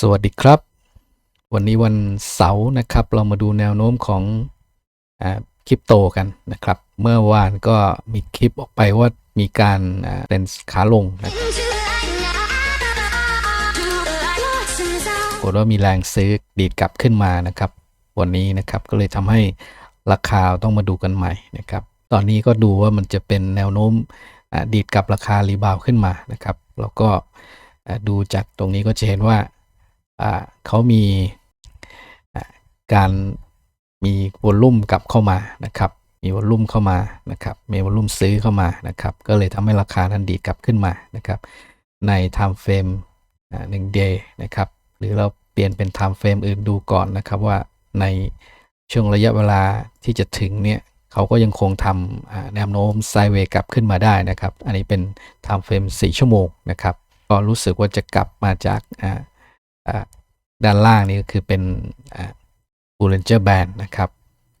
สวัสดีครับ วันนี้วันเสาร์นะครับ เรามาดูแนวโน้มของอคริปโตกันนะครับ เมื่อวานก็มีคลิปออกไปว่ามีการเป็นขาลงนะครับกฏว่ามีแรงซื้อดีดกลับขึ้นมานะครับ วันนี้นะครับก็เลยทำให้ราคาต้องมาดูกันใหม่นะครับ ตอนนี้ก็ดูว่ามันจะเป็นแนวโน้มดีดกลับราคารีบาวขึ้นมานะครับ แล้วก็ดูจากตรงนี้ก็จะเห็นว่า เขามีการมีวอลลุ่มกลับเข้ามานะครับ มีวอลลุ่มเข้ามานะครับ มีวอลลุ่มซื้อเข้ามานะครับ ก็เลยทำให้ราคานั้นดีดกลับขึ้นมานะครับ ใน time frame หนึ่ง day นะครับ หรือเราเปลี่ยนเป็น time frame อื่นดูก่อนนะครับว่าในช่วงระยะเวลาที่จะถึงเนี่ยเขาก็ยังคงทำแนวโน้มไซเวย์กลับขึ้นมาได้นะครับ อันนี้เป็น time frame 4 ชั่วโมงนะครับ ก็รู้สึกว่าจะกลับมาจากอ่า ด้านล่างนี่ก็คือเป็นอ่า Bollinger Band นะครับ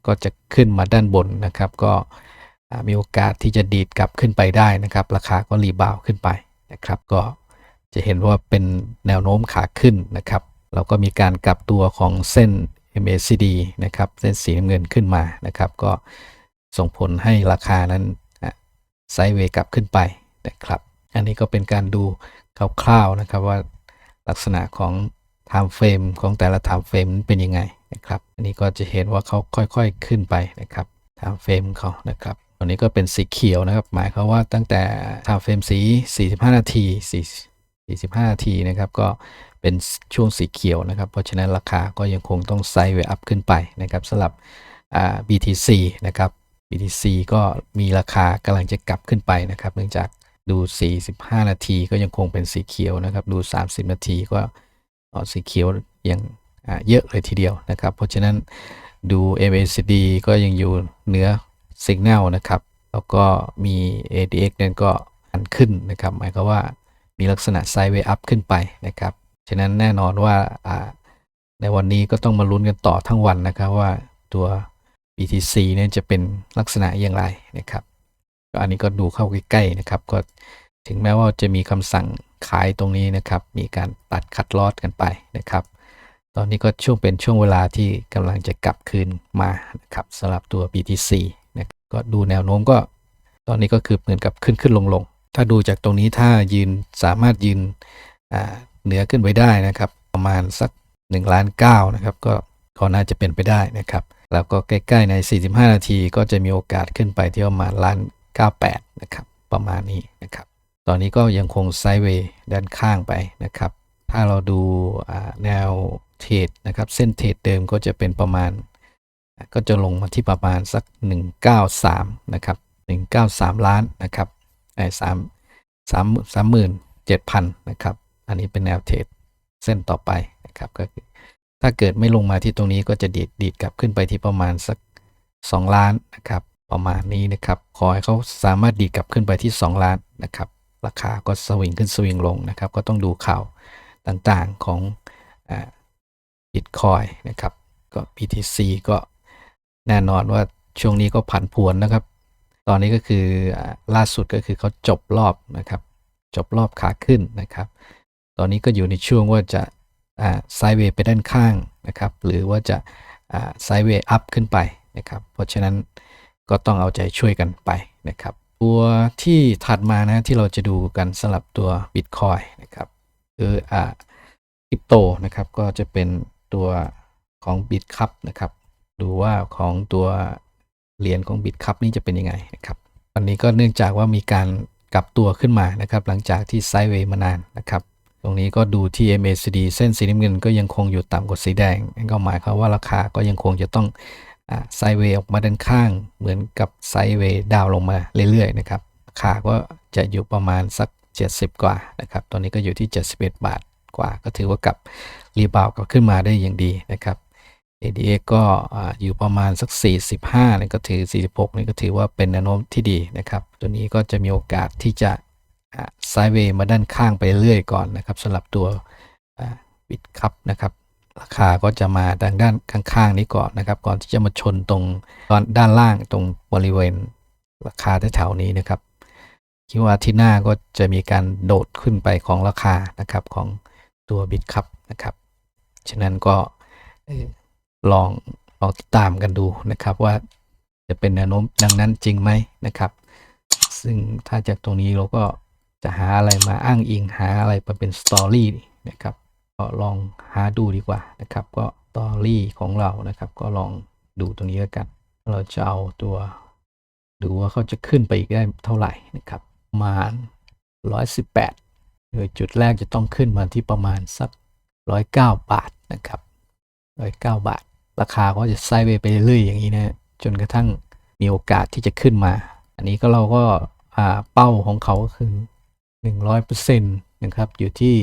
ก็จะขึ้นมาด้านบนนะครับ ก็มีโอกาสที่จะดีดกลับขึ้นไปได้นะครับ ราคาก็รีบาวขึ้นไปนะครับ ก็จะเห็นว่าเป็นแนวโน้มขาขึ้นนะครับ แล้วก็มีการกลับตัวของเส้น MACD นะครับเส้นสีน้ำเงินขึ้นมานะครับ ก็ส่งผลให้ราคานั้นไซด์เวย์กลับขึ้นไปนะครับ อันนี้ก็เป็นการดูคร่าวๆนะครับว่า ลักษณะของ time frame ของแต่ละ time frame นั้นเป็นยังไงนะครับ อันนี้ก็จะเห็นว่าเขาค่อยๆขึ้นไปนะครับ time frame เขานะครับตอนนี้ก็เป็นสีเขียวนะครับ หมายความว่าตั้งแต่ time frame สี 45 นาที4 45นาทีนะครับ ก็เป็นช่วงสีเขียวนะครับ เพราะฉะนั้นราคาก็ยังคงต้องไซด์เวย์อัพขึ้นไปนะครับสำหรับ BTC นะครับ BTC ก็มีราคากำลังจะกลับขึ้นไปนะครับ เนื่องจาก ดู 45 นาทีก็ยังคงเป็นสีเขียวนะครับ ดู 30 นาทีก็สีเขียวยังเยอะเลยทีเดียวนะครับ เพราะฉะนั้นดู MACD ก็ยังอยู่เหนือ Signal นะครับ แล้วก็มี ADX นั้นก็หันขึ้นนะครับ หมายความว่ามีลักษณะไซด์เวย์อัพขึ้นไปนะครับ ฉะนั้นแน่นอนว่าอ่าในวันนี้ก็ต้องมาลุ้นกันต่อทั้งวันนะครับว่าตัว BTC เนี่ยจะเป็นลักษณะอย่างไรนะครับ ก็อันนี้ก็ดูเข้าใกล้ๆนะครับ ก็ถึงแม้ว่าจะมีคำสั่งขายตรงนี้นะครับ มีการตัดคัดลอดกันไปนะครับ ตอนนี้ก็ช่วงเป็นช่วงเวลาที่กำลังจะกลับคืนมานะครับสำหรับตัว BTC นะก็ดูแนวโน้มก็ ตอนนี้ก็คือเหมือนกับขึ้นขึ้นลงลงถ้าดูจากตรงนี้ถ้ายืนสามารถยืนเหนือขึ้นไปได้นะครับ ประมาณสัก1ล้าน9นะครับก็ก็น่าจะเป็นไปได้นะครับ แล้วก็ใกล้ๆใน 45 นาทีก็จะมีโอกาสขึ้นไปที่ประมาณล้าน 98 นะครับ ประมาณนี้นะครับ ตอนนี้ก็ยังคงไซด์เวย์ด้านข้างไปนะครับ ถ้าเราดูแนวเทรดนะครับ เส้นเทรดเดิมก็จะเป็นประมาณ ก็จะลงมาที่ประมาณสัก 193 นะครับ 193 ล้านนะครับไอ้สามสามสามหมื่นเจ็ดพันนะครับ อันนี้เป็นแนวเทรดเส้นต่อไปนะครับก็คือถ้าเกิดไม่ลงมาที่ตรงนี้ก็จะดีดดีดกลับขึ้นไปที่ประมาณสัก 2 ล้านนะครับ ประมาณนี้นะครับ ขอให้เขาสามารถดีกลับขึ้นไปที่ 2 ล้านนะครับ ราคาก็สวิงขึ้นสวิงลงนะครับ ก็ต้องดูข่าวต่างๆของบิตคอยนะครับ ก็ BTC ก็แน่นอนว่าช่วงนี้ก็ผันผวนนะครับ ตอนนี้ก็คือล่าสุดก็คือเขาจบรอบนะครับ จบรอบขาขึ้นนะครับ ตอนนี้ก็อยู่ในช่วงว่าจะไซด์เวย์ไปด้านข้างนะครับ หรือว่าจะไซด์เวย์อัพขึ้นไปนะครับ เพราะฉะนั้น ก็ต้องเอาใจช่วยกันไปนะครับ ตัวที่ถัดมานะที่เราจะดูกันสำหรับตัว Bitcoin นะครับคืออ่าคริปโตนะครับก็จะเป็นตัวของ Bitcup นะครับ ดูว่าของตัวเหรียญของ Bitcup นี่จะเป็นยังไงนะครับวันนี้ก็เนื่องจากว่ามีการกลับตัวขึ้นมานะครับ หลังจากที่ไซด์เวย์มานานนะครับ ตรงนี้ก็ดูที่ MACD เส้นสีน้ำเงินก็ยังคงอยู่ต่ำกว่าสีแดงนั่นก็หมายความว่าราคาก็ยังคงจะต้อง ไซเวย์ออกมาด้านข้าง เหมือนกับไซเวย์ดาวลงมาเรื่อยๆนะครับราก็จะอยู่ประมาณสัก 70 กว่านะครับ ตอนนี้ก็อยู่ที่ 71 บาทกว่า ก็ถือว่ากับรีบาวกลับขึ้นมาได้อย่างดีนะครับ ADX ก็อ่าอยู่ประมาณสัก 45นี่ก็ถือ 46 นี่ก็ถือว่าเป็นแนวโน้มที่ดีนะครับ ตัวนี้ก็จะมีโอกาสที่จะไซด์เวย์มาด้านข้างไปเรื่อยก่อนนะครับสำหรับตัวบิตคัพนะครับ ราคาก็จะมาทางด้านข้างๆนี้ก่อนนะครับ ก่อนที่จะมาชนตรงตอนด้านล่างตรงบริเวณราคาแถวๆนี้นะครับ คิดว่าที่หน้าก็จะมีการโดดขึ้นไปของราคานะครับของตัวบิตคัพนะครับ ฉะนั้นก็ลองลองติดตามกันดูนะครับว่าจะเป็นแนวโน้มดังนั้นจริงไหมนะครับ ซึ่งถ้าจากตรงนี้เราก็จะหาอะไรมาอ้างอิงหาอะไรมาเป็นสตอรี่นะครับ ลองหาดูดีกว่านะครับ ก็ตอรี่ของเรานะครับ ก็ลองดูตรงนี้แล้วกัน เราจะเอาตัวดูว่าเขาจะขึ้นไปอีกได้เท่าไหร่นะครับประมาณ 118 โดยจุดแรกจะต้องขึ้นมาที่ประมาณสัก 109 บาทนะครับ 109 บาท ราคาก็จะไซด์เวย์ไปเรื่อยๆอย่างนี้นะจนกระทั่งมีโอกาสที่จะขึ้นมา อันนี้ก็เราก็อ่าเป้าของเขาก็คือ 100%นะครับอยู่ที่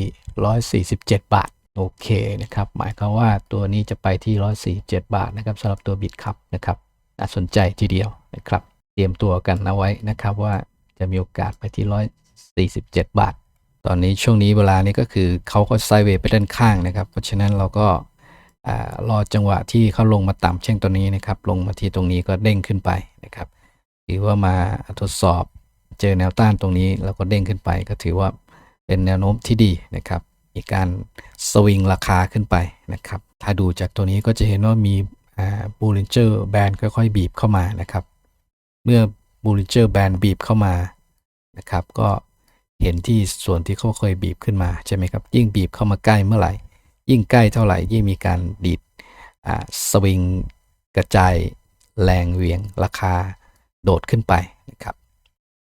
147 บาทโอเคนะครับหมายความว่าตัวนี้จะไปที่ 147 บาทนะครับสำหรับตัวบิตครับนะครับน่าสนใจทีเดียวนะครับ เตรียมตัวกันเอาไว้นะครับว่าจะมีโอกาสไปที่ 147 บาท ตอนนี้ช่วงนี้เวลานี้ก็คือเขาก็ไซด์เวย์ไปด้านข้างนะครับ เพราะฉะนั้นเราก็รอจังหวะที่เขาลงมาต่ำเช่นตัวนี้นะครับ ลงมาที่ตรงนี้ก็เด้งขึ้นไปนะครับถือว่ามาทดสอบ เจอแนวต้านตรงนี้แล้วก็เด้งขึ้นไปก็ถือว่าเป็นแนวโน้มที่ดีนะครับ มีการสวิงราคาขึ้นไปนะครับ ถ้าดูจากตัวนี้ก็จะเห็นว่ามีบูลินเจอร์แบนค่อยๆ บีบเข้ามานะครับ เมื่อบูลินเจอร์แบนบีบเข้ามานะครับ ก็เห็นที่ส่วนที่เขาเคยบีบขึ้นมาใช่ไหมครับ ยิ่งบีบเข้ามาใกล้เมื่อไหร่ ยิ่งใกล้เท่าไหร่ ยิ่งมีการดีดสวิงกระจายแรงเวียงราคาโดดขึ้นไป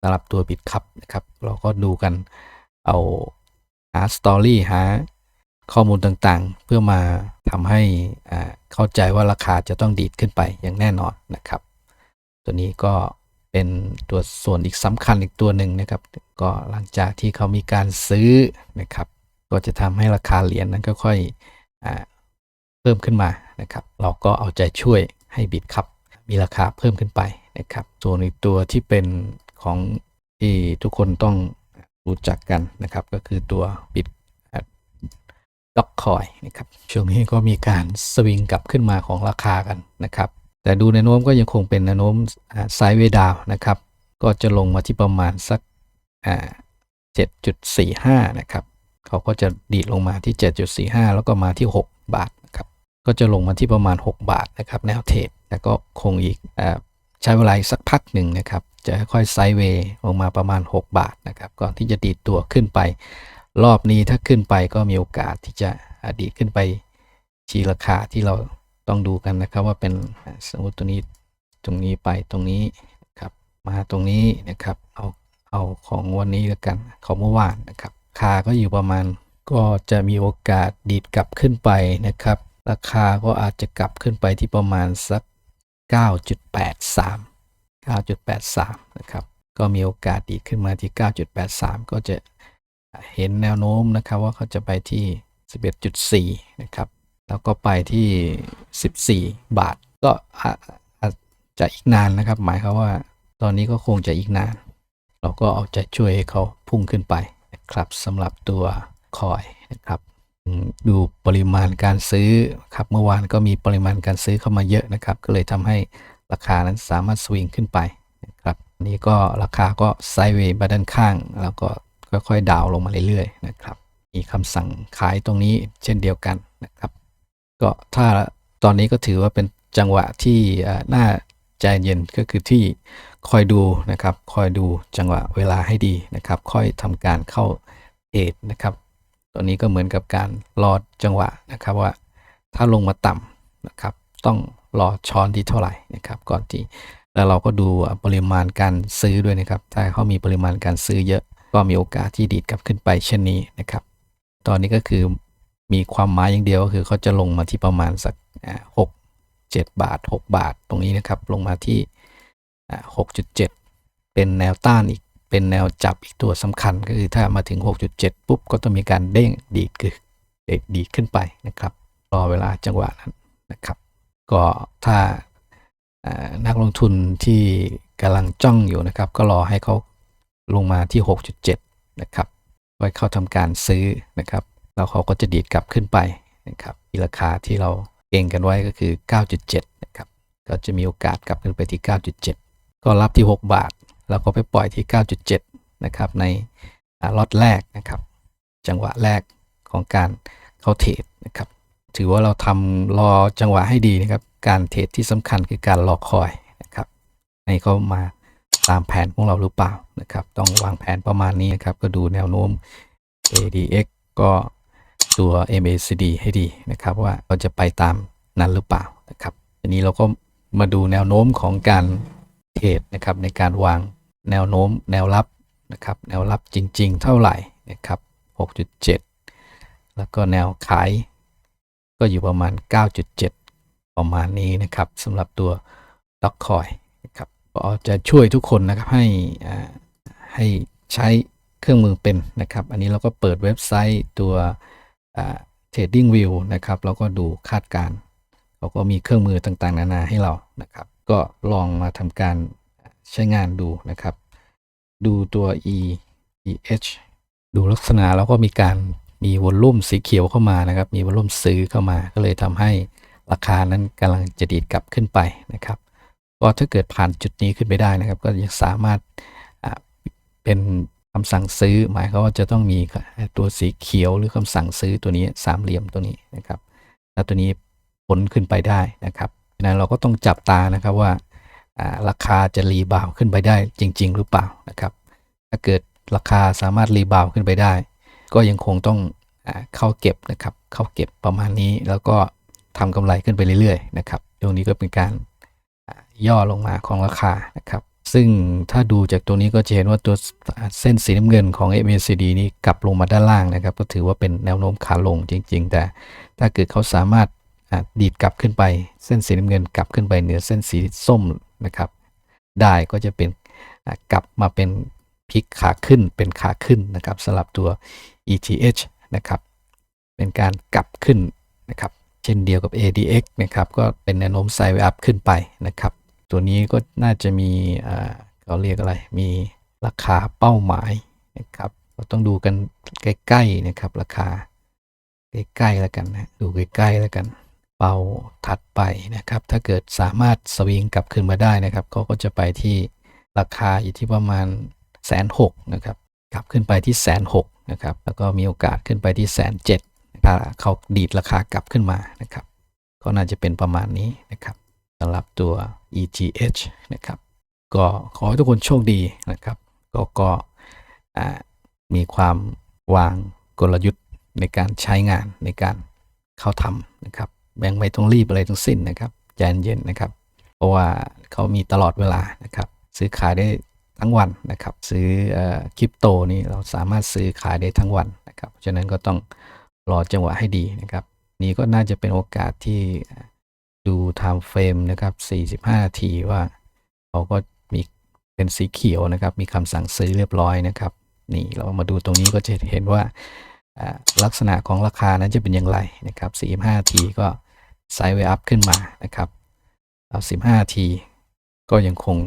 ำหรับตัวบิตคัพนะครับ เราก็ดูกันเอาหาสตอรี่หาข้อมูลต่างๆ เพื่อมาทำให้อ่าเข้าใจว่าราคาจะต้องดีดขึ้นไปอย่างแน่นอนนะครับ ตัวนี้ก็เป็นตัวส่วนอีกสำคัญอีกตัวหนึ่งนะครับ ก็หลังจากที่เขามีการซื้อนะครับ ก็จะทำให้ราคาเหรียญนั้นค่อยๆอ่าเพิ่มขึ้นมานะครับ เราก็เอาใจช่วยให้บิตครับมีราคาเพิ่มขึ้นไปนะครับ ส่วนอีกตัวที่เป็น ของที่ทุกคนต้องรู้จักกันนะครับ ก็คือตัวบิตด็อกคอยนะครับช่วงนี้ก็มีการสวิงกลับขึ้นมาของราคากันนะครับ แต่ดูแนโน้มก็ยังคงเป็นแนวโน้มไซด์เวดาวนะครับ ก็จะลงมาที่ประมาณสักอ่า7.45นะครับเขาก็จะดีดลงมาที่ 7.45 แล้วก็มาที่ 6 บาทนะครับก็จะลงมาที่ประมาณ 6 บาทนะครับแนวเทรดแต่ก็คงอีกอ ใช้เวลาสักพักหนึ่งนะครับ จะค่อยๆไซด์เวย์ลงมาประมาณ 6 บาทนะครับ ก่อนที่จะดีดตัวขึ้นไป รอบนี้ถ้าขึ้นไปก็มีโอกาสที่จะดีดขึ้นไปชี้ราคาที่เราต้องดูกันนะครับว่าเป็นสมมติตัวนี้ตรงนี้ไปตรงนี้นะครับ มาตรงนี้นะครับเอาเอาของวันนี้แล้วกันของเมื่อวานนะครับคาก็อยู่ประมาณก็จะมีโอกาสดีดกลับขึ้นไปนะครับ ราคาก็อาจจะกลับขึ้นไปที่ประมาณสัก 9.83 9.83 นะครับ ก็มีโอกาสดีขึ้นมาที่ 9.83 ก็จะเห็นแนวโน้มนะครับว่าเขาจะไปที่ 11.4 นะครับ แล้วก็ไปที่ 14 บาท ก็อาจจะอีกนานนะครับ หมายความว่าตอนนี้ก็คงจะอีกนาน เราก็เอาใจช่วยให้เขาพุ่งขึ้นไปนะครับสำหรับตัวคอยนะครับ ดูปริมาณการซื้อครับเมื่อวานก็มีปริมาณการซื้อเข้ามาเยอะนะครับ ก็เลยทำให้ราคานั้นสามารถสวิงขึ้นไปนะครับนี้ก็ราคาก็ไซด์เวย์ไปด้านข้าง แล้วก็ค่อยๆดาวลงมาเรื่อยๆนะครับมีคำสั่งขายตรงนี้เช่นเดียวกันนะครับ ก็ถ้าตอนนี้ก็ถือว่าเป็นจังหวะที่น่าใจเย็นก็คือที่คอยดูนะครับ คอยดูจังหวะเวลาให้ดีนะครับ ค่อยทำการเข้าเทรดนะครับ ตัวนี้ก็เหมือนกับการรอจังหวะนะครับว่า ถ้าลงมาต่ำนะครับ ต้องรอช้อนที่เท่าไหร่นะครับก่อนที่แล้วเราก็ดูปริมาณการซื้อด้วยนะครับ ถ้าเขามีปริมาณการซื้อเยอะ ก็มีโอกาสที่ดีดกลับขึ้นไปเช่นนี้นะครับ ตอนนี้ก็คือมีความหมายอย่างเดียวก็คือเขาจะลงมาที่ประมาณสักหกเจ็ดบาท 6 บาทตรงนี้นะครับ ลงมาที่หกจุดเจ็ดเป็นแนวต้านอีก เป็นแนวจับอีกตัวสำคัญก็คือถ้ามาถึง 6.7 ปุ๊บ ก็ต้องมีการเด้งดีดคือเด้งดีขึ้นไปนะครับ รอเวลาจังหวะนั้นนะครับ ก็ถ้านักลงทุนที่กำลังจ้องอยู่นะครับ ก็รอให้เขาลงมาที่ 6.7 นะครับไว้เข้าทำการซื้อนะครับ แล้วเขาก็จะดีดกลับขึ้นไปนะครับที่ราคาที่เราเองกันไว้ก็คือ 9.7 นะครับ ก็จะมีโอกาสกลับขึ้นไปที่ 9.7 ก็รับที่ 6 บาท แล้วก็ไปปล่อยที่ 9.7 นะครับในล็อตแรกนะครับ จังหวะแรกของการเข้าเทรดนะครับ ถือว่าเราทำรอจังหวะให้ดีนะครับ การเทรดที่สำคัญคือการรอคอยนะครับให้เขามาตามแผนของเราหรือเปล่านะครับ ต้องวางแผนประมาณนี้นะครับ ก็ดูแนวโน้ม ADX ก็ตัว MACD ให้ดีนะครับ ว่าเราจะไปตามนั้นหรือเปล่านะครับทีนี้เราก็มาดูแนวโน้มของการเทรดนะครับในการวาง แนวโน้มแนวรับนะครับแนวรับจริง ๆ เท่าไหร่นะครับ6.7 แล้วก็แนวขาย ก็อยู่ประมาณ 9.7 ประมาณนี้นะครับสำหรับตัวด็อกคอยนะครับก็จะช่วยทุกคนนะครับให้ให้ใช้เครื่องมือเป็นนะครับ อันนี้เราก็เปิดเว็บไซต์ตัว Trading View นะครับแล้วก็ดูคาดการณ์เขาก็มีเครื่องมือต่างๆ นานาให้เรานะครับ ก็ลองมาทำการ ใช้งานดูนะครับ ดูตัว E EH ดูลักษณะแล้วก็มีการมีวอลลุ่มสีเขียวเข้ามานะครับ มีวอลลุ่มซื้อเข้ามา ก็เลยทำให้ราคานั้นกำลังจะดีดกลับขึ้นไปนะครับ ก็ถ้าเกิดผ่านจุดนี้ขึ้นไปได้นะครับ ก็ยังสามารถเป็นคำสั่งซื้อ หมายความว่าจะต้องมีตัวสีเขียวหรือคำสั่งซื้อตัวนี้สามเหลี่ยมตัวนี้นะครับ แล้วตัวนี้พ้นขึ้นไปได้นะครับฉะนั้นเราก็ต้องจับตานะครับว่า ราคาจะรีบาวขึ้นไปได้จริง ๆ หรือเปล่านะครับ ถ้าเกิดราคาสามารถรีบาวขึ้นไปได้ ก็ยังคงต้องอเข้าเก็บนะครับ เข้าเก็บประมาณนี้แล้วก็ทำกำไรขึ้นไปเรื่อยๆนะครับตรงนี้ก็เป็นการย่อลงมาของราคานะครับ ซึ่งถ้าดูจากตัวนี้ก็จะเห็นว่าตัวเส้นสีน้ำเงินของ MACD นี้กลับลงมาด้านล่างนะครับ ก็ถือว่าเป็นแนวโน้มขาลงจริง ๆ แต่ถ้าเกิดเขาสามารถดีดกลับขึ้นไป เส้นสีน้ำเงินกลับขึ้นไปเหนือเส้นสีส้ม นะครับ ได้ก็จะเป็นกลับมาเป็นพลิกขาขึ้นเป็นขาขึ้นนะครับสำหรับตัว ETH นะครับ เป็นการกลับขึ้นนะครับ เช่นเดียวกับ ADX นะครับ ก็เป็นแนวโน้มไซด์เวย์อัพขึ้นไปนะครับ ตัวนี้ก็น่าจะมีอ่าเขาเรียกอะไร มีราคาเป้าหมายนะครับเราต้องดูกันใกล้ๆนะครับ ราคาใกล้ๆแล้วกันนะดูใกล้ๆแล้วกัน เป้าถัดไปนะครับ ถ้าเกิดสามารถสวิงกลับขึ้นมาได้นะครับเขาก็จะไปที่ราคาอยู่ที่ประมาณแสนหกนะครับ กลับขึ้นไปที่แสนหกนะครับ แล้วก็มีโอกาสขึ้นไปที่แสนเจ็ดถ้าเขาดีดราคากลับขึ้นมานะครับ ก็น่าจะเป็นประมาณนี้นะครับสำหรับตัว ETH นะครับ ก็ขอให้ทุกคนโชคดีนะครับ ก็ก็มีความวางกลยุทธ์ในการใช้งานในการเข้าทำนะครับ แบงไม่ต้องรีบอะไรทั้งสิ้นนะครับใจเย็นนะครับ เพราะว่าเขามีตลอดเวลานะครับ ซื้อขายได้ทั้งวันนะครับ ซื้อคริปโตนี่เราสามารถซื้อขายได้ทั้งวันนะครับฉะนั้นก็ต้องรอจังหวะให้ดีนะครับ นี่ก็น่าจะเป็นโอกาสที่ดู time frame นะครับ 45 นาทีว่าเขาก็มีเป็นสีเขียวนะครับ มีคำสั่งซื้อเรียบร้อยนะครับ นี่เรามาดูตรงนี้ก็จะเห็นว่าอ่าลักษณะของราคานั้นจะเป็นอย่างไรนะครับ 45 นาทีก็ ไซด์เวอัพขึ้นมานะครับเอา15นาที ก็ยังคง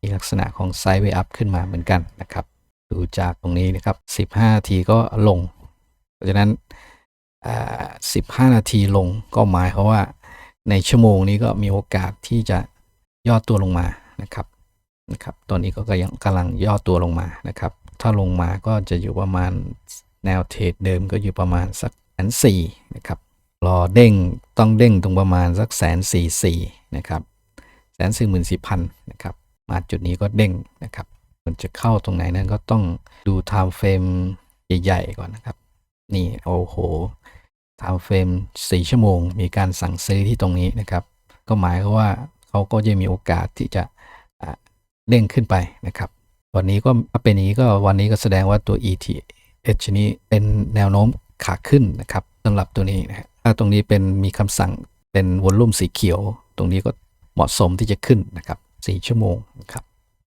อีลักษณะของไซด์เวอัพขึ้นมาเหมือนกันนะครับ ดูจากตรงนี้นะครับ 15นาทีก็ลง เพราะฉะนั้น 15 นาทีลงก็หมายความว่าในชั่วโมงนี้ก็มีโอกาสที่จะย่อตัวลงมานะครับนะครับตอนนี้ก็ยังกำลังย่อตัวลงมานะครับ ถ้าลงมาก็จะอยู่ประมาณแนวเทรดเดิมก็อยู่ประมาณสักแสนสี่นะครับ รอเด้งต้องเด้งตรงประมาณสักแสนสี่สี่นะครับแสนสี่หมื่นสี่พันนะครับมาจุดนี้ก็เด้งนะครับมันจะเข้าตรงไหนนั้นก็ต้องดู time frame ใหญ่ๆก่อนนะครับ นี่โอ้โห time frame 4ชั่วโมง มีการสั่งซื้อที่ตรงนี้นะครับ ก็หมายความว่าเขาก็จะมีโอกาสที่จะเด้งขึ้นไปนะครับวันนี้ก็เป็นอย่างนี้ก็วันนี้ก็แสดงว่าตัว ETH นี้เป็นแนวโน้มขาขึ้นนะครับสำหรับตัวนี้นะฮะ ถ้าตรงนี้เป็นมีคำสั่งเป็นวอลลุ่มสีเขียว ตรงนี้ก็เหมาะสมที่จะขึ้นนะครับ4ชั่วโมงนะครับ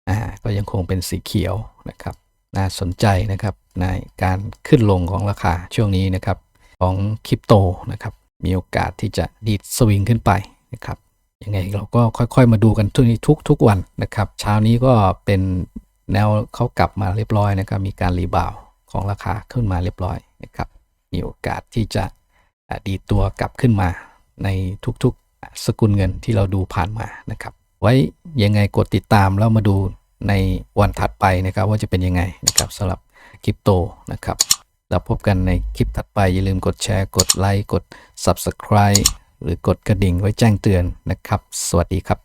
อ่าก็ยังคงเป็นสีเขียวนะครับน่าสนใจนะครับในการขึ้นลงของราคาช่วงนี้นะครับของคริปโตนะครับมีโอกาสที่จะดีดสวิงขึ้นไปนะครับยังไงเราก็ค่อยๆมาดูกันทุกนี้ทุกทุกวันนะครับ เช้านี้ก็เป็นแนวเขากลับมาเรียบร้อยนะครับ มีการรีบาวของราคาขึ้นมาเรียบร้อยนะครับ มีโอกาสที่จะ ดีตัวกลับขึ้นมาในทุกๆสกุลเงินที่เราดูผ่านมานะครับ ไว้ยังไงกดติดตามแล้วมาดูในวันถัดไปนะครับ ว่าจะเป็นยังไงนะครับสำหรับคริปโตนะครับแล้วพบกันในคลิปถัดไป อย่าลืมกดแชร์กดไลค์กด Subscribe หรือกดกระดิ่งไว้แจ้งเตือนนะครับ สวัสดีครับ